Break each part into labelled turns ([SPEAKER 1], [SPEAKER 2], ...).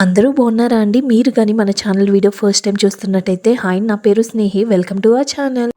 [SPEAKER 1] అందరూ బాగున్నారా అండి? మీరు కానీ మన ఛానల్ వీడియో ఫస్ట్ టైం చూస్తున్నట్టయితే హాయ్ నా పేరు Snehi. Welcome to our channel.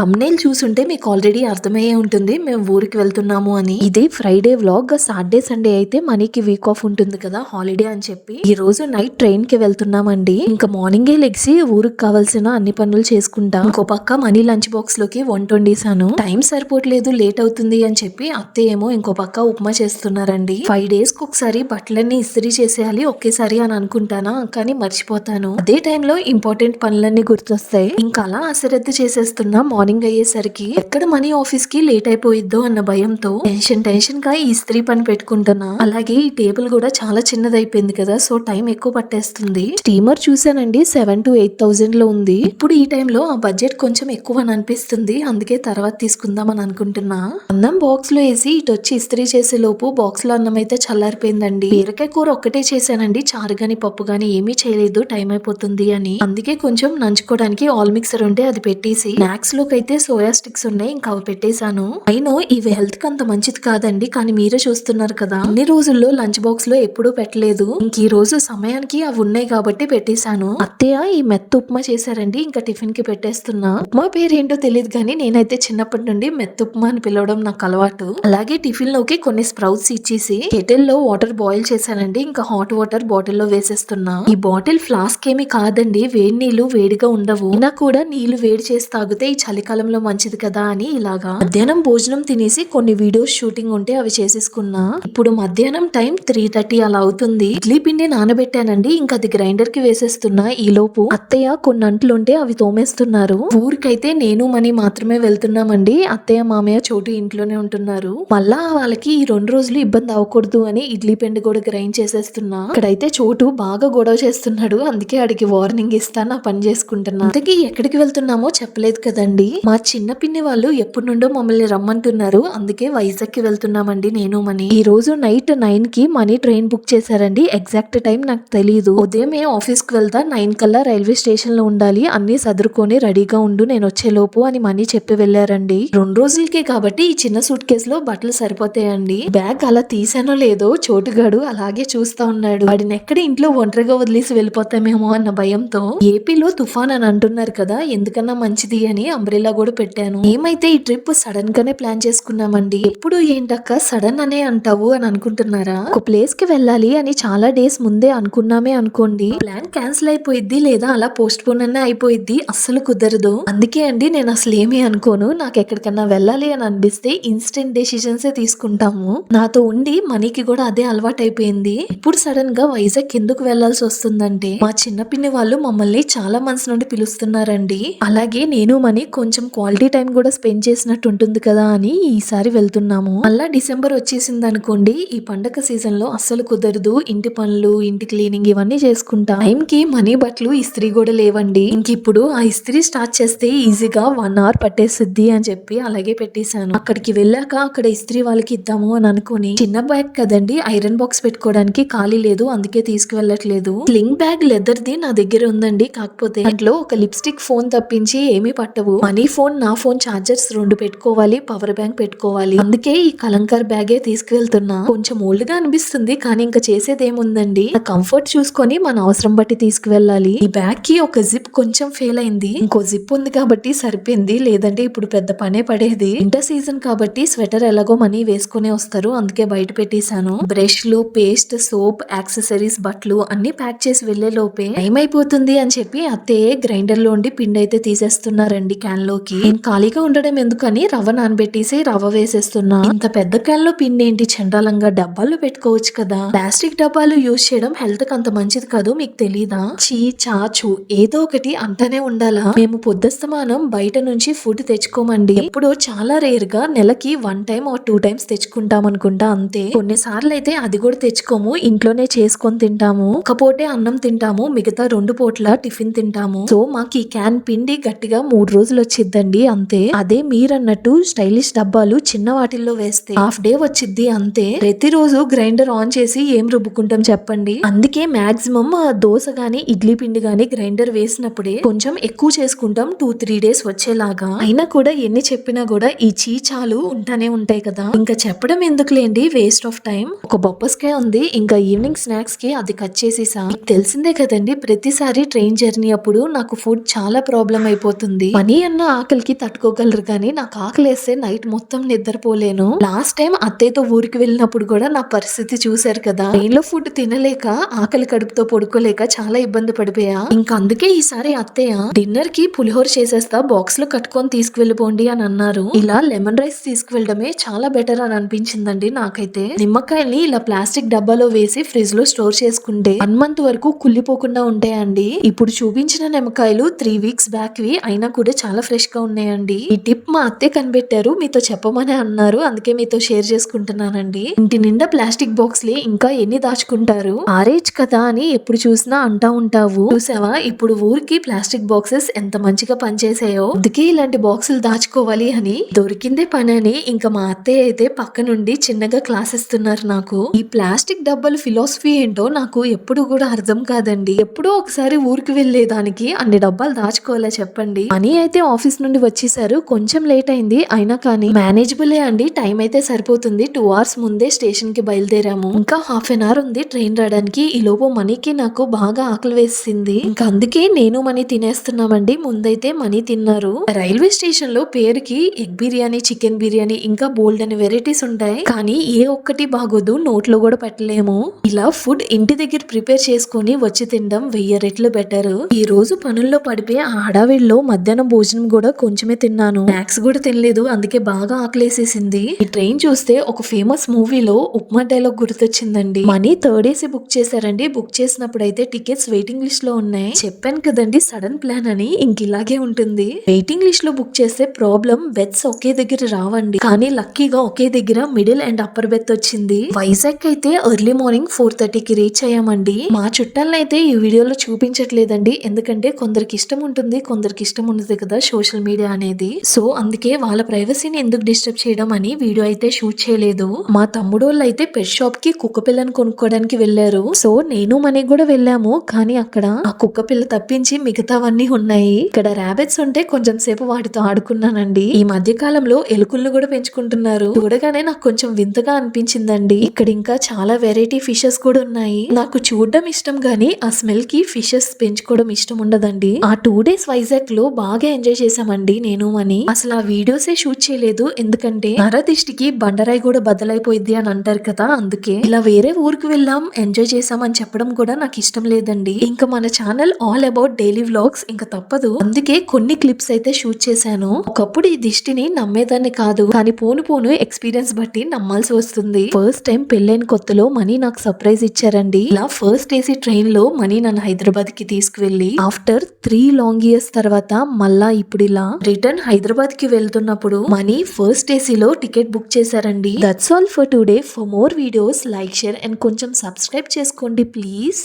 [SPEAKER 1] Thumbnail చూసుంటే మీకు ఆల్రెడీ అర్థమయ్యే ఉంటుంది మేము ఊరికి వెళ్తున్నాము అని. ఇది ఫ్రైడే వ్లాగ్ సాటర్డే సండే అయితే మనీకి వీక్ ఆఫ్ ఉంటుంది కదా హాలిడే అని చెప్పి. ఈ రోజు నైట్ ట్రైన్కి వెళ్తున్నామండి. ఇంకా మార్నింగే లెగ్సి ఊరికి కావాల్సిన అన్ని పనులు చేసుకుంటా. ఇంకో పక్క మనీ లంచ్ బాక్స్లోకి వంట వండేసాను టైం సరిపోవట్లేదు లేట్ అవుతుంది అని చెప్పి అత్తే ఏమో ఇంకో పక్క ఉప్మా చేస్తున్నారండి. ఫైవ్ డేస్కి ఒకసారి బట్టలన్నీ ఇస్త్రీ చేసేయాలి ఒకేసారి అని అనుకుంటానా? కానీ మర్చిపోతాను. అదే టైంలో ఇంపార్టెంట్ పనులన్నీ గుర్తొస్తాయి. ఇంకా అలా అశ్రద్ధ చేసేస్తున్నా మార్నింగ్ అయ్యేసరికి ఎక్కడ మనీ ఆఫీస్కి లేట్ అయిపోయిద్దో అన్న భయంతో టెన్షన్ టెన్షన్గా ఈ ఇస్త్రీ పని పెట్టుకుంటున్నా. అలాగే ఈ టేబుల్ కూడా చాలా చిన్నదైపోయింది కదా సో టైం ఎక్కువ పట్టేస్తుంది. స్టీమర్ చూసానండి సెవెన్ టు ఎయిట్ థౌసండ్లో ఉంది. ఇప్పుడు ఈ టైంలో ఆ బడ్జెట్ కొంచెం ఎక్కువ అని అనిపిస్తుంది అందుకే తర్వాత తీసుకుందాం అని అనుకుంటున్నా. అన్నం బాక్స్లో వేసి ఇటు వచ్చి ఇస్త్రీ చేసే లోపు బాక్స్లో అన్నం అయితే చల్లారిపోయిందండి. బీరకాయ కూర ఒక్కటే చేశానండి చారు గాని పప్పు గాని ఏమీ చేయలేదు టైం అయిపోతుంది అని. అందుకే కొంచెం నంచుకోవడానికి ఆల్ మిక్సర్ ఉంటే అది పెట్టేసి స్నాక్స్లోకి అయితే సోయా స్టిక్స్ ఉన్నాయి ఇంకా అవి పెట్టేశాను. అయినో ఇవి హెల్త్కి అంత మంచిది కాదండి కానీ మీరే చూస్తున్నారు కదా. అన్ని రోజుల్లో లంచ్ బాక్స్లో ఎప్పుడూ పెట్టలేదు. ఇంక ఈ రోజు సమయానికి అవి ఉన్నాయి కాబట్టి పెట్టేశాను. అత్తయ్య ఈ మెత్త ఉప్మా చేశారండి ఇంకా టిఫిన్కి పెట్టేస్తున్నా. ఉప్మా పేరు ఏంటో తెలియదు కానీ నేనైతే చిన్నప్పటి నుండి మెత్త ఉప్మా అని పిలవడం నాకు అలవాటు. అలాగే టిఫిన్లోకి కొన్ని స్ప్రౌట్స్ ఇచ్చేసి కెటిల్లో వాటర్ బాయిల్ చేశానండి ఇంకా హాట్ వాటర్ బాటిల్లో వేసేస్తున్నా. ఈ బాటిల్ ఫ్లాస్క్ ఏమి కాదండి వేడి నీళ్ళు వేడిగా ఉండవు. నా కూడా నీళ్ళు వేడి చేసి తాగితే ఈ కాలంలో మంచిది కదా అని ఇలాగా మధ్యాహ్నం భోజనం తినేసి కొన్ని వీడియోస్ షూటింగ్ ఉంటే అవి చేసేసుకున్నా. ఇప్పుడు మధ్యాహ్నం టైం త్రీ థర్టీ అలా అవుతుంది. ఇడ్లీ పిండి నానబెట్టానండి. ఇంకా అది గ్రైండర్కి వేసేస్తున్నా. ఈ లోపు అత్తయ్య కొన్ని అంట్లు ఉంటే అవి తోమేస్తున్నారు. ఊరికైతే నేను మనీ మాత్రమే వెళ్తున్నామండి. అత్తయ్య మామయ్య చోటు ఇంట్లోనే ఉంటున్నారు. మళ్ళా వాళ్ళకి ఈ రెండు రోజులు ఇబ్బంది అవ్వకూడదు అని ఇడ్లీ పిండి కూడా గ్రైండ్ చేసేస్తున్నా. ఇక్కడైతే చోటు బాగా గొడవ చేస్తున్నాడు. అందుకే అడిగి వార్నింగ్ ఇస్తా నా పని చేసుకుంటున్నా. అందుకే ఎక్కడికి వెళ్తున్నామో చెప్పలేదు కదండి. మా చిన్న పిన్ని వాళ్ళు ఎప్పటి నుండో మమ్మల్ని రమ్మంటున్నారు. అందుకే వైజాగ్కి వెళ్తున్నామండి నేను మనీ. ఈ రోజు నైట్ నైన్కి మనీ ట్రైన్ బుక్ చేశారండి. ఎగ్జాక్ట్ టైం నాకు తెలియదు ఉదయమే ఆఫీస్కి వెళ్తా నైన్ కల్లా రైల్వే స్టేషన్లో ఉండాలి. అన్ని సదురుకొని రెడీగా ఉండు నేను వచ్చే లోపు అని మనీ చెప్పి వెళ్ళారండి. రెండు రోజులకే కాబట్టి ఈ చిన్న సూట్ కేసు లో బట్టలు సరిపోతాయండి. బ్యాగ్ అలా తీసానో లేదో చోటుగాడు అలాగే చూస్తా ఉన్నాడు. వాడిని ఎక్కడ ఇంట్లో ఒంటరిగా వదిలేసి వెళ్ళిపోతామేమో అన్న భయంతో ఏపీలో తుఫాన్ అని అంటున్నారు కదా ఎందుకన్నా మంచిది అని అంబ్రెల్లా కూడా పెట్టాను. ఏమైతే ఈ ట్రిప్ సడన్ గానే ప్లాన్ చేసుకున్నామండి? ఎప్పుడు ఏంటక్క సడన్ అనే అంటావు అని అనుకుంటున్నారా? ఒక ప్లేస్కి వెళ్ళాలి అని చాలా డేస్ ముందే అనుకున్నామే అనుకోండి. ప్లాన్ క్యాన్సిల్ అయిపోయింది లేదా అలా పోస్ట్ పోన్ అనే అయిపోయింది అస్సలు కుదరదు. అందుకే అండి నేను అసలు ఏమీ అనుకోను. నాకు ఎక్కడికన్నా వెళ్ళాలి అని అనిపిస్తే ఇన్స్టెంట్ డెసిషన్స్ తీసుకుంటాము. నాతో ఉండి మనీకి కూడా అదే అలవాటు అయిపోయింది ఇప్పుడు సడన్గా వైజాగ్ ఎందుకు వెళ్ళాల్సి వస్తుందంటే మా చిన్న పిన్ని వాళ్ళు మమ్మల్ని చాలా మంత్స్ నుండి పిలుస్తున్నారండి. అలాగే నేను మనీ కొంచెం కొంచెం క్వాలిటీ టైం కూడా స్పెండ్ చేసినట్టు ఉంటుంది కదా అని ఈసారి వెళ్తున్నాము. మళ్ళా డిసెంబర్ వచ్చేసింది అనుకోండి ఈ పండగ సీజన్లో అస్సలు కుదరదు. ఇంటి పనులు ఇంటి క్లీనింగ్ ఇవన్నీ చేసుకుంటా. టైం కి మనీ బట్టలు ఇస్త్రీ కూడా లేవండి. ఇంక ఇప్పుడు ఆ ఇస్త్రీ స్టార్ట్ చేస్తే ఈజీగా వన్ అవర్ పట్టేసిద్ది అని చెప్పి అలాగే పెట్టేశాను. అక్కడికి వెళ్ళాక అక్కడ ఇస్త్రీ వాళ్ళకి ఇద్దాము అని అనుకుని చిన్న బ్యాగ్ కదండి ఐరన్ బాక్స్ పెట్టుకోవడానికి ఖాళీ లేదు అందుకే తీసుకువెళ్ళట్లేదు. స్లింగ్ బ్యాగ్ లెదర్ ది నా దగ్గర ఉందండి. కాకపోతే దాంట్లో ఒక లిప్స్టిక్ ఫోన్ తప్పించి ఏమీ పట్టవు. మనీ ఫోన్ నా ఫోన్ చార్జర్స్ రెండు పెట్టుకోవాలి పవర్ బ్యాంక్ పెట్టుకోవాలి. అందుకే ఈ కలంకర్ బ్యాగే తీసుకువెళ్తున్నా కొంచెం ఓల్డ్గా అనిపిస్తుంది కానీ ఇంకా చేసేది ఏముందండి కంఫర్ట్ చూసుకొని మన అవసరం బట్టి తీసుకువెళ్ళాలి. ఈ బ్యాగ్కి ఒక జిప్ కొంచెం ఫెయిల్ అయింది. ఇంకో జిప్ ఉంది కాబట్టి సరిపోయింది. లేదంటే ఇప్పుడు పెద్ద పనే పడేది. ఇంటర్ సీజన్ కాబట్టి స్వెటర్ ఎలాగో మనీ వేసుకునే వస్తారు. అందుకే బయట పెట్టేశాను. బ్రష్లు పేస్ట్ సోప్ యాక్సెసరీస్ బట్టలు అన్ని ప్యాక్ చేసి వెళ్ళే లోపే. టైం అయిపోతుంది అని చెప్పి అత్తే గ్రైండర్లో ఉండి పిండి అయితే తీసేస్తున్నారండి. క్యాన్ లోకి నేను ఖాళీగా ఉండడం ఎందుకని రవ్వ నానబెట్టేసి రవ్వ వేసేస్తున్నా. ఇంత పెద్ద క్యాన్ పిండి ఏంటి చండాలంగా డబ్బాల్లో పెట్టుకోవచ్చు కదా. ప్లాస్టిక్ డబ్బాలు యూజ్ చేయడం హెల్త్కి అంత మంచిది కాదు మీకు తెలీదా? చీ చాచు. ఏదో ఒకటి అంతనే ఉండాలా? మేము పొద్దుస్తమానం బయట నుంచి ఫుడ్ తెచ్చుకోమండి. ఇప్పుడు చాలా రేర్గా నెలకి one time or two times తెచ్చుకుంటాం అనుకుంటా అంతే. కొన్నిసార్లు అయితే అది కూడా తెచ్చుకోము ఇంట్లోనే చేసుకొని తింటాము. ఒక పూటే అన్నం తింటాము మిగతా రెండు పూట్ల టిఫిన్ తింటాము. సో మాకు ఈ క్యాన్ పిండి గట్టిగా మూడు రోజులు వచ్చి వచ్చిద్దండి అంతే. అదే మీరన్నట్టు స్టైలిష్ డబ్బాలు చిన్న వాటిల్లో వేస్తే హాఫ్ డే వచ్చిద్ది అంతే. ప్రతిరోజు గ్రైండర్ ఆన్ చేసి ఏం రుబ్బుకుంటాం చెప్పండి? అందుకే మాక్సిమం దోశ గానీ ఇడ్లీ పిండి గానీ గ్రైండర్ వేసినప్పుడే కొంచెం ఎక్కువ చేసుకుంటాం టూ త్రీ డేస్ వచ్చేలాగా. అయినా కూడా ఎన్ని చెప్పినా కూడా ఈ చీచాలు ఉంటానే ఉంటాయి కదా. ఇంకా చెప్పడం ఎందుకులేండి? వేస్ట్ ఆఫ్ టైం ఒక బొప్పస్కాయ ఉంది. ఇంకా ఈవినింగ్ స్నాక్స్కి అది కట్ చేసేసా. తెలిసిందే కదండి ప్రతిసారి ట్రైన్ జర్నీ అప్పుడు నాకు ఫుడ్ చాలా ప్రాబ్లం అయిపోతుంది. పని అన్న ఆకలికి తట్టుకోగలరు కానీ నాకు ఆకలి వేస్తే నైట్ మొత్తం నిద్రపోలేను. లాస్ట్ టైం అత్తయ్యతో ఊరికి వెళ్ళినప్పుడు కూడా నా పరిస్థితి చూశారు కదా. ఇంట్లో ఫుడ్ తినలేక ఆకలి కడుపుతో పడుకోలేక చాలా ఇబ్బంది పడిపోయా. ఇంకా అందుకే ఈసారి అత్తయ్య డిన్నర్కి పులిహోర చేసేస్తా బాక్స్లో కట్టుకొని తీసుకువెళ్ళిపోండి అని అన్నారు. ఇలా లెమన్ రైస్ తీసుకువెళ్ళడమే చాలా బెటర్ అని అనిపించిందండి నాకైతే. నిమ్మకాయల్ని ఇలా ప్లాస్టిక్ డబ్బాలో వేసి ఫ్రిడ్జ్లో స్టోర్ చేసుకుంటే వన్ మంత్ వరకు కుళ్ళిపోకుండా ఉంటాయండి. ఇప్పుడు చూపించిన నిమ్మకాయలు త్రీ వీక్స్ బ్యాక్ వి అయినా కూడా చాలా ఫ్రెష్ ఫ్రెష్గా ఉన్నాయండి. ఈ టిప్ మా అత్తే కనిపెట్టారు. మీతో చెప్పమని అన్నారు. అందుకే మీతో షేర్ చేసుకుంటున్నానండి. ఇంటి నిండా ప్లాస్టిక్ బాక్స్ లే ఇంకా ఎన్ని దాచుకుంటారు? ఆరేజ్ కదా అని ఎప్పుడు చూసినా అంటా ఉంటావు. చూసావా? ఇప్పుడు ఊరికి ప్లాస్టిక్ బాక్సెస్ ఎంత మంచిగా పనిచేసాయో అందుకే ఇలాంటి బాక్సులు దాచుకోవాలి అని. దొరికిందే పని అని ఇంకా మా అత్తయ్య అయితే పక్క నుండి చిన్నగా క్లాస్ ఇస్తున్నారు నాకు. ఈ ప్లాస్టిక్ డబ్బాల ఫిలాసఫీ ఏంటో నాకు ఎప్పుడు కూడా అర్థం కాదండి. ఎప్పుడో ఒకసారి ఊరికి వెళ్ళేదానికి అన్ని డబ్బాలు దాచుకోవాలా చెప్పండి. మనీ అయితే ఆఫీస్ నుండి వచ్చేసారు. కొంచెం లేట్ అయింది. అయినా కానీ మేనేజబులే అండి. టైం అయితే సరిపోతుంది. టూ అవర్స్ ముందే స్టేషన్కి బయలుదేరాము. ఇంకా హాఫ్ అన్ అవర్ ఉంది ట్రైన్ రావడానికి. ఈ లోపు మనీకి నాకు బాగా ఆకలి వేసింది. ఇంకా అందుకే నేను మనీ తినేస్తున్నామండి. ముందైతే మనీ తిన్నారు. రైల్వే స్టేషన్లో పేరుకి ఎగ్ బిర్యానీ చికెన్ బిర్యానీ ఇంకా బోల్డ్ అనే వెరైటీస్ ఉంటాయి. కానీ ఏ ఒక్కటి బాగోదు. నోట్లో కూడా పెట్టలేము. ఇలా ఫుడ్ ఇంటి దగ్గర ప్రిపేర్ చేసుకొని వచ్చి తినడం వెయ్యి రెట్లు బెటర్ ఈ రోజు పనుల్లో పడిపోయి ఆడావిడిలో హడావిడిలో మధ్యాహ్నం భోజనం కూడా కొంచెమే తిన్నాను. స్నాక్స్ కూడా తినలేదు అందుకే బాగా ఆకలేసేసింది. ఈ ట్రైన్ చూస్తే ఒక ఫేమస్ మూవీలో ఉప్మా డైలాగ్ గుర్తొచ్చిందండి. మనీ థర్డ్ ఏసీ బుక్ చేశారండి. బుక్ చేసినప్పుడు అయితే టికెట్స్ వెయిటింగ్ లిస్ట్లో ఉన్నాయి. చెప్పాను కదండి సడన్ ప్లాన్ అని. ఇంక ఇలాగే ఉంటుంది. వెయిటింగ్ లిస్ట్లో బుక్ చేస్తే ప్రాబ్లం బెత్స్ ఒకే దగ్గర రావండి. కానీ లక్కీగా ఒకే దగ్గర మిడిల్ అండ్ అప్పర్ బెత్ వచ్చింది. వైజాగ్ అయితే ఎర్లీ మార్నింగ్ ఫోర్ థర్టీకి రీచ్ అయ్యామండి. మా చుట్టాలను అయితే ఈ వీడియోలో చూపించట్లేదండి. ఎందుకంటే కొందరికి ఇష్టం ఉంటుంది కొందరికి ఇష్టం ఉండదు కదా షో సోషల్ మీడియా అనేది. సో అందుకే వాళ్ళ ప్రైవసీని ఎందుకు డిస్టర్బ్ చేయడం అని వీడియో అయితే షూట్ చేయలేదు. మా తమ్ముడు వాళ్ళు అయితే పెట్ షాప్కి కుక్క పిల్లని కొనుక్కోవడానికి వెళ్ళారు. సో నేను మనీ కూడా వెళ్ళాము. కానీ అక్కడ ఆ కుక్క పిల్ల తప్పించి మిగతావన్నీ ఉన్నాయి. ఇక్కడ ర్యాబిట్స్ ఉంటే కొంచెం సేపు వాటితో ఆడుకున్నానండి. ఈ మధ్య కాలంలో ఎలుకలను కూడా పెంచుకుంటున్నారు. చూడగానే నాకు కొంచెం వింతగా అనిపించిందండి. ఇక్కడ ఇంకా చాలా వెరైటీ ఫిషెస్ కూడా ఉన్నాయి. నాకు చూడడం ఇష్టం గానీ ఆ స్మెల్కి ఫిషెస్ పెంచుకోవడం ఇష్టం ఉండదండి. ఆ టూ డేస్ వైజాగ్లో బాగా ఎంజాయ్ చేశామండి నేను అని. అసలు ఆ వీడియోసే షూట్ చేయలేదు. ఎందుకంటే నరదిష్టికి బండరాయి కూడా బద్దలైపోయింది అని అంటారు కదా అందుకే ఇలా వేరే ఊరికి వెళ్ళాం ఎంజాయ్ చేసాం అని చెప్పడం కూడా నాకు ఇష్టం లేదండి. ఇంకా మన channel all about daily vlogs ఇంకా తప్పదు. అందుకే కొన్ని క్లిప్స్ అయితే షూట్ చేశాను. ఒకప్పుడు ఈ దిష్టిని నమ్మేదాన్ని కాదు. కానీ పోను పోను ఎక్స్పీరియన్స్ బట్టి నమ్మాల్సి వస్తుంది. ఫస్ట్ టైం పెళ్ళైన కొత్తలో మనీ నాకు సర్ప్రైజ్ ఇచ్చారండి. ఇలా ఫస్ట్ ఏసీ ట్రైన్లో మనీ నన్ను హైదరాబాద్కి తీసుకువెళ్ళి ఆఫ్టర్ త్రీ లాంగ్ ఇయర్స్ తర్వాత మళ్ళా ఇప్పుడు ఇలా రిటర్న్ హైదరాబాద్కి వెళ్తున్నప్పుడు మనీ ఫస్ట్ ఏసీలో టికెట్ బుక్ చేశారండి. That's all for today for more videos like share and కొంచెం సబ్స్క్రైబ్ చేసుకోండి ప్లీజ్